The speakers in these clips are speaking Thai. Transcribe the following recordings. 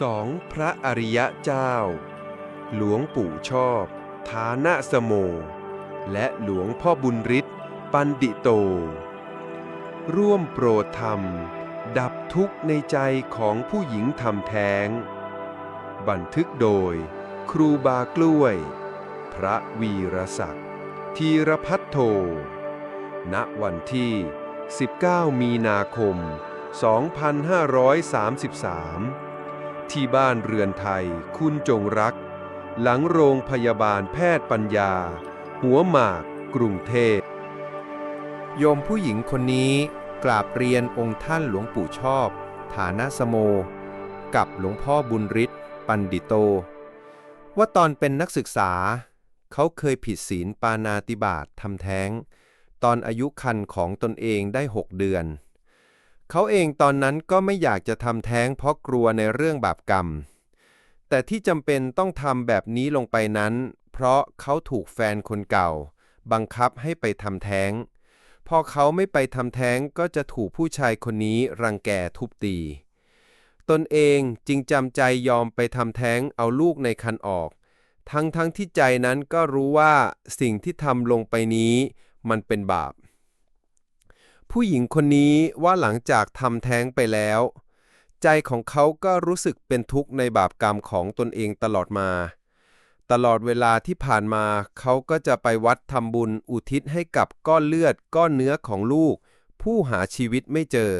สองพระอริยะเจ้า หลวงปู่ชอบ ฐานะสโม และหลวงพ่อบุญฤทธิ์ปันดิโต ร่วมโปรดธรรม ดับทุกข์ในใจของผู้หญิงทำแท้ง บันทึกโดย ครูบากล้วย พระวีรศักดิ์ธีรพัฒโท ณวันที่ 19 มีนาคม 2533 ที่บ้านเรือนไทย คุณจงรัก หลังโรงพยาบาลแพทย์ปัญญา หัวหมากกรุงเทพโยมผู้หญิงคนนี้กราบเรียนองค์ท่านหลวงปู่ชอบ ฐานะสโม กับหลวงพ่อบุญฤทธิ์ปันดิโต ว่าตอนเป็นนักศึกษา เขาเคยผิดศีลปานาติบาตทำแท้ง ตอนอายุคันของตนเองได้หกเดือน เขาเองตอนนั้นก็ไม่อยากจะทำแท้งเพราะกลัวในเรื่องบาปกรรม แต่ที่จำเป็นต้องทำแบบนี้ลงไปนั้น เพราะเขาถูกแฟนคนเก่า บังคับให้ไปทำแท้ง พอเขาไม่ไปทำแท้งก็จะถูกผู้ชายคนนี้รังแกทุบตี ตนเองจึงจำใจยอมไปทำแท้งเอาลูกในคันออก ทั้งทั้งที่ใจนั้นก็รู้ว่าสิ่งที่ทำลงไปนี้มันเป็นบาป ผู้หญิงคนนี้ว่าหลังจากทำแท้งไปแล้ว ใจของเขาก็รู้สึกเป็นทุกข์ในบาปกรรมของตนเองตลอดมา ตลอดเวลาที่ผ่านมาเขาก็จะไปวัดทำบุญอุทิศให้กับก้อนเลือดก้อนเนื้อของลูก ผู้หาชีวิตไม่เจอ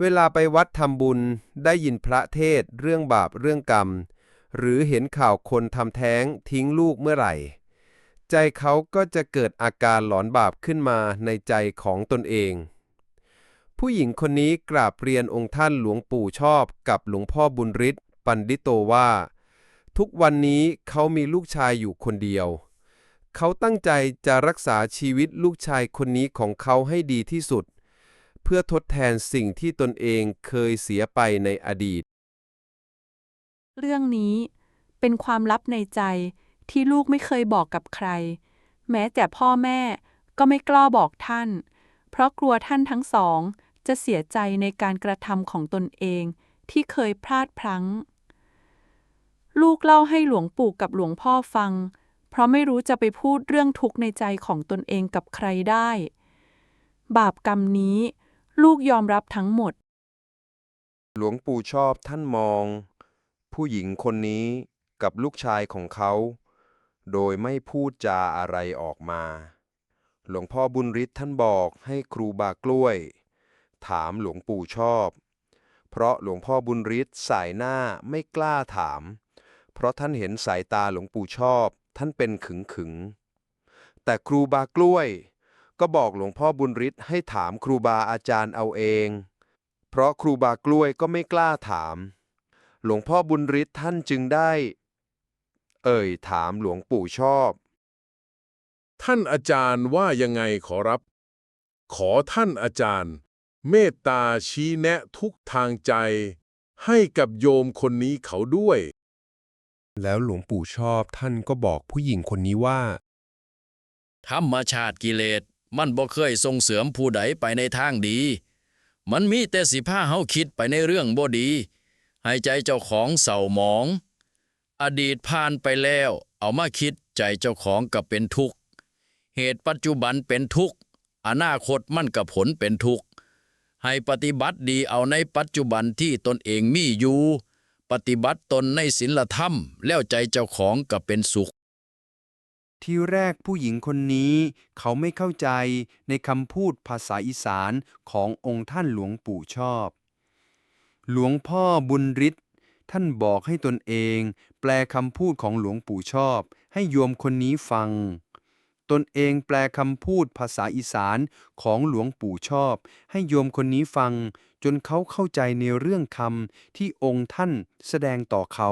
เวลาไปวัดทำบุญได้ยินพระเทศเรื่องบาปเรื่องกรรม หรือเห็นข่าวคนทำแท้งทิ้งลูกเมื่อไหร่ ใจเขาก็จะเกิดอาการหลอนบาปขึ้นมาในใจของตนเอง ผู้หญิงคนนี้กราบเรียนองค์ท่านหลวงปู่ชอบกับหลวงพ่อบุญฤทธิ์ปันดิโตว่า ทุกวันนี้เขามีลูกชายอยู่คนเดียว เขาตั้งใจจะรักษาชีวิตลูกชายคนนี้ของเขาให้ดีที่สุด เพื่อทดแทนสิ่งที่ตนเองเคยเสียไปในอดีต เรื่องนี้เป็นความลับในใจ ที่ลูกไม่เคยบอกกับใคร แม้แต่พ่อแม่ก็ไม่กล้าบอกท่าน เพราะกลัวท่านทั้งสอง จะเสียใจในการกระทำของตนเองที่เคยพลาดพลั้ง ลูกเล่าให้หลวงปู่กับหลวงพ่อฟัง เพราะไม่รู้จะไปพูดเรื่องทุกข์ในใจของตนเองกับใครได้ บาปกรรมนี้ ลูกยอมรับทั้งหมด หลวงปู่ชอบท่านมอง ผู้หญิงคนนี้กับลูกชายของเขา โดยไม่พูดจาอะไรออกมา หลวงพ่อบุญฤทธิ์ท่านบอกให้ครูบากล้วย ถามหลวงปู่ชอบ เพราะหลวงพ่อบุญฤทธิ์สายหน้าไม่กล้าถาม เพราะท่านเห็นสายตาหลวงปู่ชอบ ท่านเป็นขึงขึงแต่ครูบากล้วย ก็บอกหลวงพ่อบุญฤทธิ์ให้ถามครูบาอาจารย์เอาเอง เพราะครูบากล้วยก็ไม่กล้าถาม หลวงพ่อบุญฤทธิ์ท่านจึงได้ เอ่ยถามหลวงปู่ชอบ ท่านอาจารย์ว่ายังไงขอรับ ขอท่านอาจารย์ เมตตาชี้แนะทุกทางใจ ให้กับโยมคนนี้เขาด้วย แล้วหลวงปู่ชอบท่านก็บอกผู้หญิงคนนี้ว่า ธรรมชาติกิเลสมันบ่เคยส่งเสริมผู้ใดไปในทางดี มันมีแต่สิพาเฮาคิดไปในเรื่องบ่ดี ให้ใจเจ้าของเศร้าหมอง อดีตผ่านไปแล้ว เอามาคิดใจเจ้าของก็เป็นทุกข์ เหตุปัจจุบันเป็นทุกข์ อนาคตมั่นกับผลเป็นทุกข์ ให้ปฏิบัติดีเอาในปัจจุบันที่ตนเองมีอยู่ ปฏิบัติตนในศีลธรรม แล้วใจเจ้าของก็เป็นสุข ที่แรกผู้หญิงคนนี้ เขาไม่เข้าใจในคำพูดภาษาอีสานขององค์ท่านหลวงปู่ชอบ หลวงพ่อบุญฤทธิ์ ท่านบอกให้ตนเอง แปลคำพูดของหลวงปู่ชอบ ให้โยมคนนี้ฟัง ตนเองแปลคำพูดภาษาอีสานของหลวงปู่ชอบ ให้โยมคนนี้ฟัง จนเขาเข้าใจในเรื่องคำที่องค์ท่านแสดงต่อเขา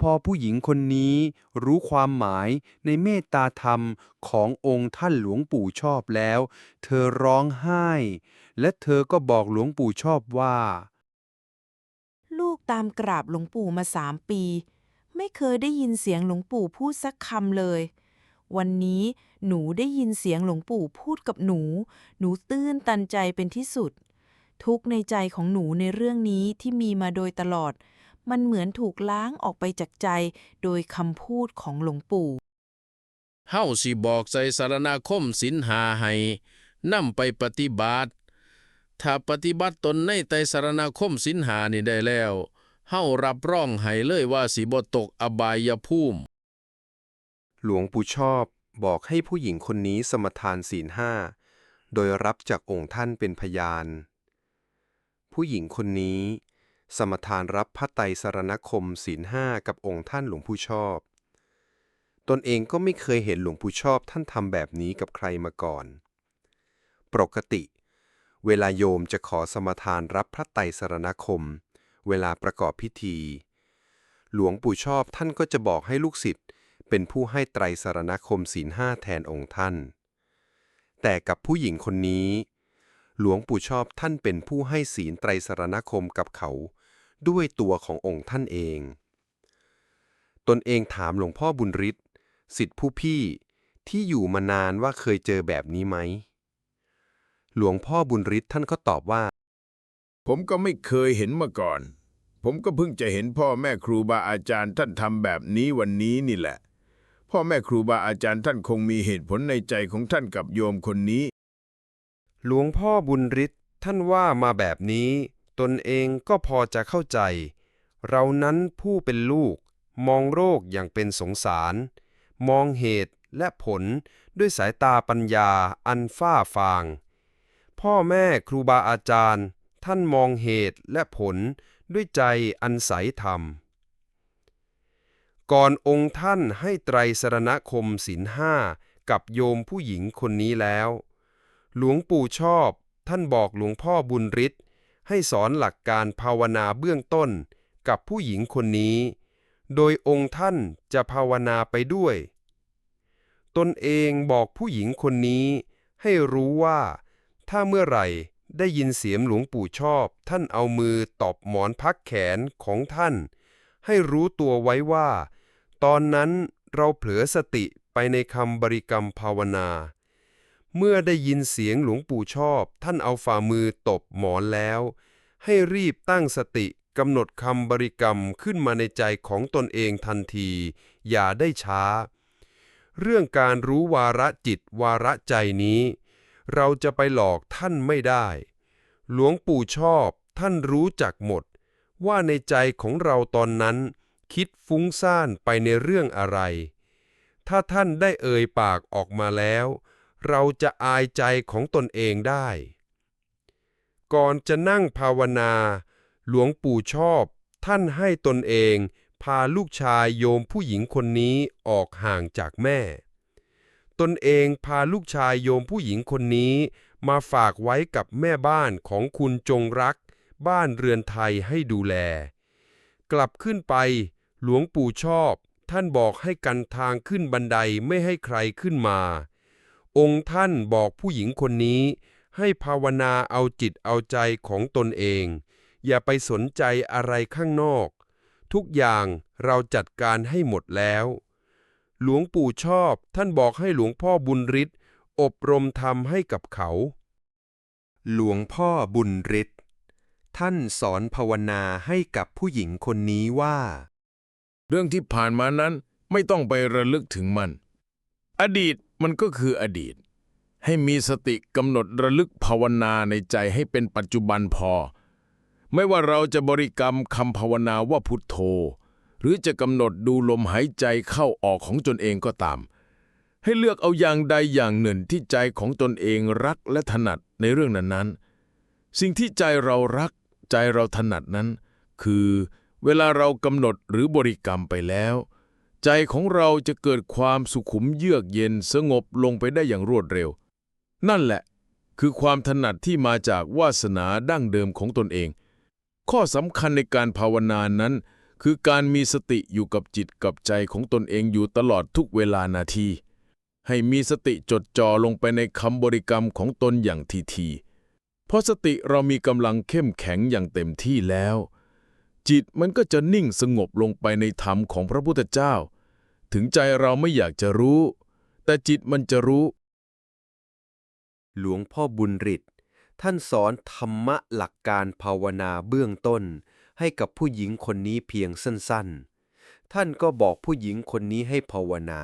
พอผู้หญิงคนนี้รู้ความหมายในเมตตาธรรมขององค์ท่านหลวงปู่ชอบแล้ว เธอร้องไห้ และเธอก็บอกหลวงปู่ชอบว่า กตามกราบหลวงปู่มาสามปี ไม่เคยได้ยินเสียงหลวงปู่พูดสักคำเลย วันนี้หนูได้ยินเสียงหลวงปู่พูดกับหนู หนูตื้นตันใจเป็นที่สุด ทุกในใจของหนูในเรื่องนี้ที่มีมาโดยตลอด มันเหมือนถูกล้างออกไปจากใจโดยคำพูดของหลวงปู่เฮาสิบอกใจสารณคมสินหาให้นำไปปฏิบัติ ถ้าปฏิบัติตนในไตสารณคมสินหานี่ได้แล้วเฮารับรองให้เลยว่าสิบตกอบายภูมิ หลวงปู่ชอบบอกให้ผู้หญิงคนนี้สมทานศีลห้า โดยรับจากองค์ท่านเป็นพยาน ผู้หญิงคนนี้ สมทานรับพระไตรสรณคมศีลห้ากับองค์ท่านหลวงปู่ชอบ ตนเองก็ไม่เคยเห็นหลวงปู่ชอบท่านทำแบบนี้กับใครมาก่อน ปกติ เวลาโยมจะขอสมทานรับพระไตรสรณคม เวลาประกอบพิธี หลวงปู่ชอบท่านก็จะบอกให้ลูกศิษย์เป็นผู้ให้ไตรสรณคมศีลห้าแทนองค์ท่าน แต่กับผู้หญิงคนนี้ หลวงปู่ชอบท่านเป็นผู้ให้ศีลไตรสรณคมกับเขา ด้วยตัวขององค์ท่านเอง ตนเองถามหลวงพ่อบุญฤทธิ์สิทธิผู้พี่ที่อยู่มานานว่าเคยเจอแบบนี้ไหม หลวงพ่อบุญฤทธิ์ท่านก็ตอบว่า ผมก็ไม่เคยเห็นมาก่อน ผมก็เพิ่งจะเห็นพ่อแม่ครูบาอาจารย์ท่านทำแบบนี้วันนี้นี่แหละ พ่อแม่ครูบาอาจารย์ท่านคงมีเหตุผลในใจของท่านกับโยมคนนี้ หลวงพ่อบุญฤทธิ์ท่านว่ามาแบบนี้ ตนเองก็พอจะเข้าใจ เรานั้นผู้เป็นลูก มองโรคอย่างเป็นสงสาร มองเหตุและผลด้วยสายตาปัญญาอันฟ้าฟาง พ่อแม่ครูบาอาจารย์ ท่านมองเหตุและผลด้วยใจอันใสธรรม ก่อนองค์ท่านให้ไตรสรณคมศีลห้ากับโยมผู้หญิงคนนี้แล้ว หลวงปู่ชอบท่านบอกหลวงพ่อบุญฤทธิ์ให้สอนหลักการภาวนาเบื้องต้นกับผู้หญิงคนนี้ โดยองค์ท่านจะภาวนาไปด้วย ตนเองบอกผู้หญิงคนนี้ให้รู้ว่า ถ้าเมื่อไหร่ได้ยินเสียงหลวงปู่ชอบ ท่านเอามือตบหมอนพักแขนของท่าน ให้รู้ตัวไว้ว่า ตอนนั้นเราเผลอสติไปในคำบริกรรมภาวนา เมื่อได้ยินเสียงหลวงปู่ชอบ ท่านเอาฝ่ามือตบหมอนแล้ว ให้รีบตั้งสติกำหนดคำบริกรรมขึ้นมาในใจของตนเองทันที อย่าได้ช้า เรื่องการรู้วาระจิตวาระใจนี้ เราจะไปหลอกท่านไม่ได้ หลวงปู่ชอบท่านรู้จักหมด ว่าในใจของเราตอนนั้น คิดฟุ้งซ่านไปในเรื่องอะไร ถ้าท่านได้เอ่ยปากออกมาแล้ว เราจะอายใจของตนเองได้ ก่อนจะนั่งภาวนา หลวงปู่ชอบ ท่านให้ตนเอง พาลูกชายโยมผู้หญิงคนนี้ออกห่างจากแม่ ตนเองพาลูกชายโยมผู้หญิงคนนี้ มาฝากไว้กับแม่บ้านของคุณจงรัก บ้านเรือนไทยให้ดูแล กลับขึ้นไป หลวงปู่ชอบ ท่านบอกให้กันทางขึ้นบันไดไม่ให้ใครขึ้นมา องค์ท่านบอกผู้หญิงคนนี้ ให้ภาวนาเอาจิตเอาใจของตนเอง อย่าไปสนใจอะไรข้างนอก ทุกอย่างเราจัดการให้หมดแล้ว หลวงปู่ชอบ ท่านบอกให้หลวงพ่อบุญฤทธิ์อบรมธรรมให้กับเขา หลวงพ่อบุญฤทธิ์ท่านสอนภาวนาให้กับผู้หญิงคนนี้ว่า เรื่องที่ผ่านมานั้นไม่ต้องไประลึกถึงมัน อดีตมันก็คืออดีต ให้มีสติกำหนดระลึกภาวนาในใจให้เป็นปัจจุบันพอ ไม่ว่าเราจะบริกรรมคำภาวนาว่าพุทโธ รือจะกำหนดดูลมหายใจเข้าออกของตนเองก็ตาม ให้เลือกเอาอย่างใดอย่างหนึ่งที่ใจของตนเองรักและถนัดในเรื่องนั้นๆ สิ่งที่ใจเรารัก ใจเราถนัดนั้น คือเวลาเรากำหนดหรือบริกรรมไปแล้ว ใจของเราจะเกิดความสุขุมเยือกเย็นสงบลงไปได้อย่างรวดเร็ว นั่นแหละคือความถนัดที่มาจากวาสนาดั้งเดิมของตนเอง ข้อสำคัญในการภาวนานั้น คือการมีสติอยู่กับจิตกับใจของตนเองอยู่ตลอดทุกเวลานาที ให้มีสติจดจ่อลงไปในคำบริกรรมของตนอย่างทีทีๆเพราะสติเรามีกำลังเข้มแข็งอย่างเต็มที่แล้ว จิตมันก็จะนิ่งสงบลงไปในธรรมของพระพุทธเจ้า ถึงใจเราไม่อยากจะรู้ แต่จิตมันจะรู้ หลวงพ่อบุญฤทธิ์ท่านสอนธรรมะหลักการภาวนาเบื้องต้น ให้กับผู้หญิงคนนี้เพียงสั้นๆ ท่านก็บอกผู้หญิงคนนี้ให้ภาวนา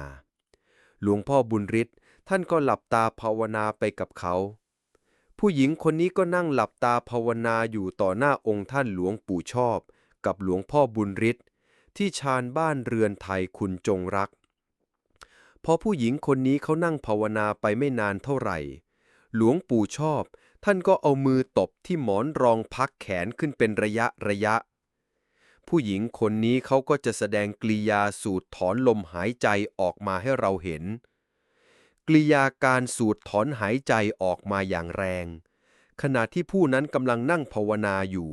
หลวงพ่อบุญฤทธิ์ท่านก็หลับตาภาวนาไปกับเขา ผู้หญิงคนนี้ก็นั่งหลับตาภาวนาอยู่ต่อหน้าองค์ท่านหลวงปู่ชอบ กับหลวงพ่อบุญฤทธิ์ที่ชานบ้านเรือนไทยคุณจงรัก พอผู้หญิงคนนี้เขานั่งภาวนาไปไม่นานเท่าไหร่ หลวงปู่ชอบ ท่านก็เอามือตบที่หมอนรองพักแขนขึ้นเป็นระยะระยะ ผู้หญิงคนนี้เขาก็จะแสดงกริยาสูดถอนลมหายใจออกมาให้เราเห็น กริยาการสูดถอนหายใจออกมาอย่างแรง ขณะที่ผู้นั้นกำลังนั่งภาวนาอยู่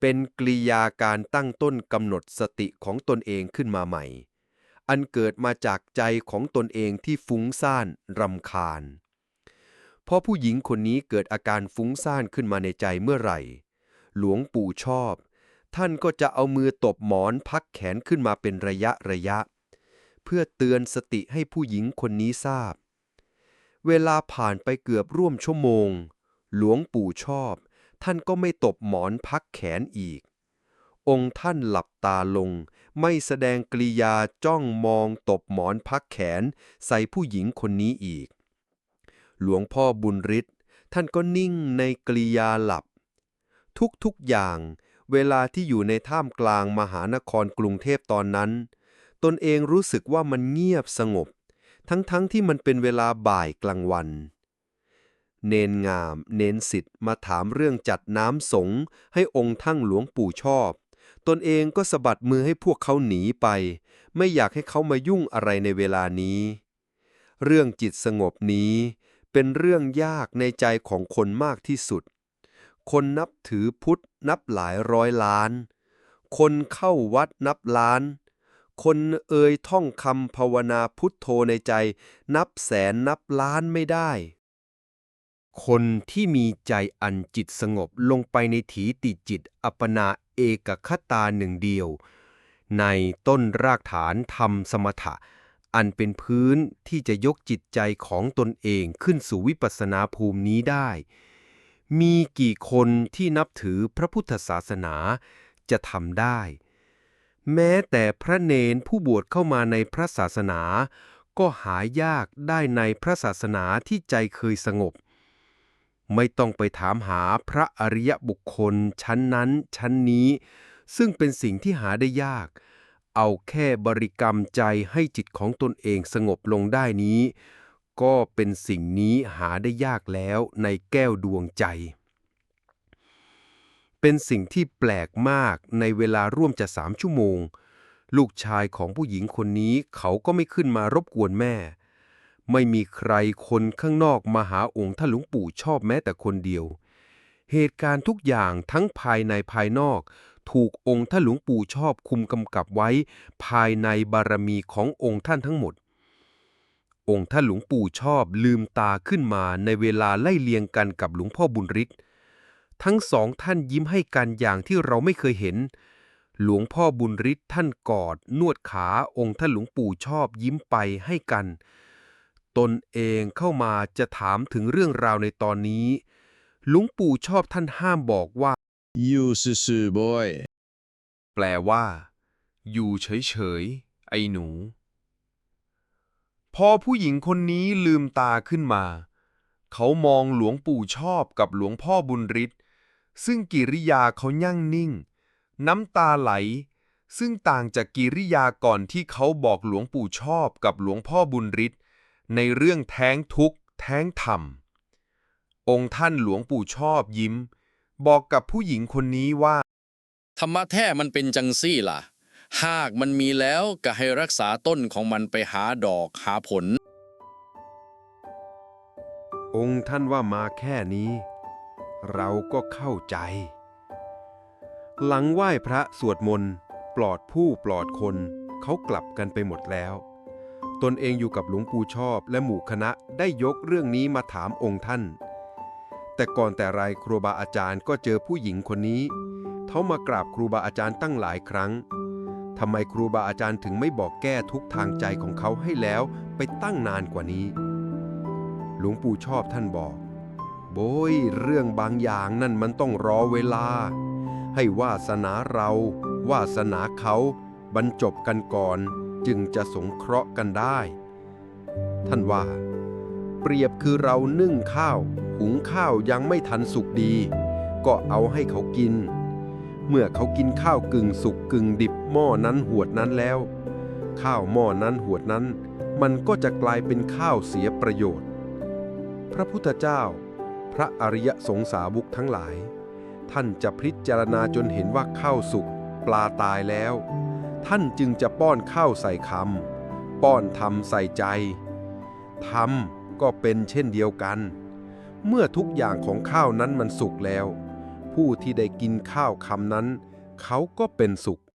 เป็นกริยาการตั้งต้นกำหนดสติของตนเองขึ้นมาใหม่ อันเกิดมาจากใจของตนเองที่ฟุ้งซ่านรำคาญ พอผู้หญิงคนนี้เกิดอาการฟุ้งซ่านขึ้นมาในใจเมื่อไหร่ หลวงปู่ชอบ ท่านก็จะเอามือตบหมอนพักแขนขึ้นมาเป็นระยะระยะ เพื่อเตือนสติให้ผู้หญิงคนนี้ทราบ เวลาผ่านไปเกือบร่วมชั่วโมง หลวงปู่ชอบ ท่านก็ไม่ตบหมอนพักแขนอีก องค์ท่านหลับตาลง ไม่แสดงกริยาจ้องมองตบหมอนพักแขนใส่ผู้หญิงคนนี้อีก หลวงพ่อบุญฤทธิ์ท่านก็นิ่งในกริยาหลับ ทุกๆอย่างเวลาที่อยู่ในท่ามกลางมหานครกรุงเทพตอนนั้น ตนเองรู้สึกว่ามันเงียบสงบ ทั้งๆทที่มันเป็นเวลาบ่ายกลางวัน เนนงาม เนนสิทธิ์มาถามเรื่องจัดน้ำสงฆ์ให้องค์ทั้งหลวงปู่ชอบ ตนเองก็สะบัดมือให้พวกเขาหนีไป ไม่อยากให้เขามายุ่งอะไรในเวลานี้ เรื่องจิตสงบนี้ เป็นเรื่องยากในใจของคนมากที่สุด คนนับถือพุทธนับหลายร้อยล้าน คนเข้าวัดนับล้าน คนเอ่ยท่องคำภาวนาพุทโธในใจ นับแสนนับล้านไม่ได้ คนที่มีใจอันจิตสงบลงไปในถีติจิตอัปปนาเอกคตาหนึ่งเดียว ในต้นรากฐานธรรมสมถะ อันเป็นพื้นที่จะยกจิตใจของตนเองขึ้นสู่วิปัสสนาภูมินี้ได้ มีกี่คนที่นับถือพระพุทธศาสนาจะทำได้ แม้แต่พระเนนผู้บวชเข้ามาในพระศาสนา ก็หายากได้ในพระศาสนาที่ใจเคยสงบ ไม่ต้องไปถามหาพระอริยบุคคลชั้นนั้นชั้นนี้ ซึ่งเป็นสิ่งที่หาได้ยากเเอาแค่บริกรรมใจให้จิตของตนเองสงบลงได้นี้ ก็เป็นสิ่งนี้หาได้ยากแล้วในแก้วดวงใจ เป็นสิ่งที่แปลกมากในเวลาร่วมจะสามชั่วโมง ลูกชายของผู้หญิงคนนี้เขาก็ไม่ขึ้นมารบกวนแม่ ไม่มีใครคนข้างนอกมาหาองค์ท่านหลวงปู่ชอบแม้แต่คนเดียว เหตุการณ์ทุกอย่างทั้งภายในภายนอก ถูกองค์ท่านหลวงปู่ชอบคุมกำกับไว้ ภายในบารมีขององค์ท่านทั้งหมด องค์ท่านหลวงปู่ชอบลืมตาขึ้นมาในเวลาไล่เลียงกันกับหลวงพ่อบุญฤทธิ์ทั้งสองท่านยิ้มให้กันอย่างที่เราไม่เคยเห็น หลวงพ่อบุญฤทธิ์ท่านกอด นวดขาองค์ท่านหลวงปู่ชอบยิ้มไปให้กัน ตนเองเข้ามาจะถามถึงเรื่องราวในตอนนี้หลวงปู่ชอบท่านห้ามบอกว่า อยู่ซื่อๆบอยแปลว่า อยู่เฉยๆ ไอ้หนู พอผู้หญิงคนนี้ลืมตาขึ้นมา เขามองหลวงปู่ชอบกับหลวงพ่อบุญฤทธิ์ซึ่งกิริยาเขายั่งนิ่ง น้ำตาไหล ซึ่งต่างจากกิริยาก่อนที่เขาบอกหลวงปู่ชอบกับหลวงพ่อบุญฤทธิ์ในเรื่องแท้งทุกข์แท้งธรรม องค์ท่านหลวงปู่ชอบยิ้ม บอกกับผู้หญิงคนนี้ว่า ธรรมะแท้มันเป็นจังซี่ล่ะ หากมันมีแล้วก็ให้รักษาต้นของมันไปหาดอกหาผล องค์ท่านว่ามาแค่นี้ เราก็เข้าใจ หลังไหว้พระสวดมนต์ปลอดผู้ปลอดคนเขากลับกันไปหมดแล้ว ตนเองอยู่กับหลวงปู่ชอบและหมู่คณะได้ยกเรื่องนี้มาถามองค์ท่าน แต่ก่อนแต่ไรครูบาอาจารย์ก็เจอผู้หญิงคนนี้ เขามากราบครูบาอาจารย์ตั้งหลายครั้งทำไมครูบาอาจารย์ถึงไม่บอกแก้ทุกทางใจของเขาให้แล้วไปตั้งนานกว่านี้ หลวงปู่ชอบท่านบอก โบยเรื่องบางอย่างนั่นมันต้องรอเวลา ให้วาสนาเรา วาสนาเขาบรรจบกันก่อน จึงจะสงเคราะห์กันได้ ท่านว่า เปรียบคือเรานึ่งข้าว หุงข้าวยังไม่ทันสุกดี ก็เอาให้เขากิน เมื่อเขากินข้าวกึ่งสุกกึ่งดิบหม้อนั้นหวดนั้นแล้ว ข้าวหม้อนั้นหวดนั้น มันก็จะกลายเป็นข้าวเสียประโยชน์ พระพุทธเจ้า พระอริยสงสาวกทั้งหลาย ท่านจะพิจารณาจนเห็นว่าข้าวสุกปลาตายแล้ว ท่านจึงจะป้อนข้าวใส่คำป้อนธรรมใส่ใจธรรม ก็เป็นเช่นเดียวกัน เมื่อทุกอย่างของข้าวนั้นมันสุกแล้ว ผู้ที่ได้กินข้าวคำนั้น เขาก็เป็นสุข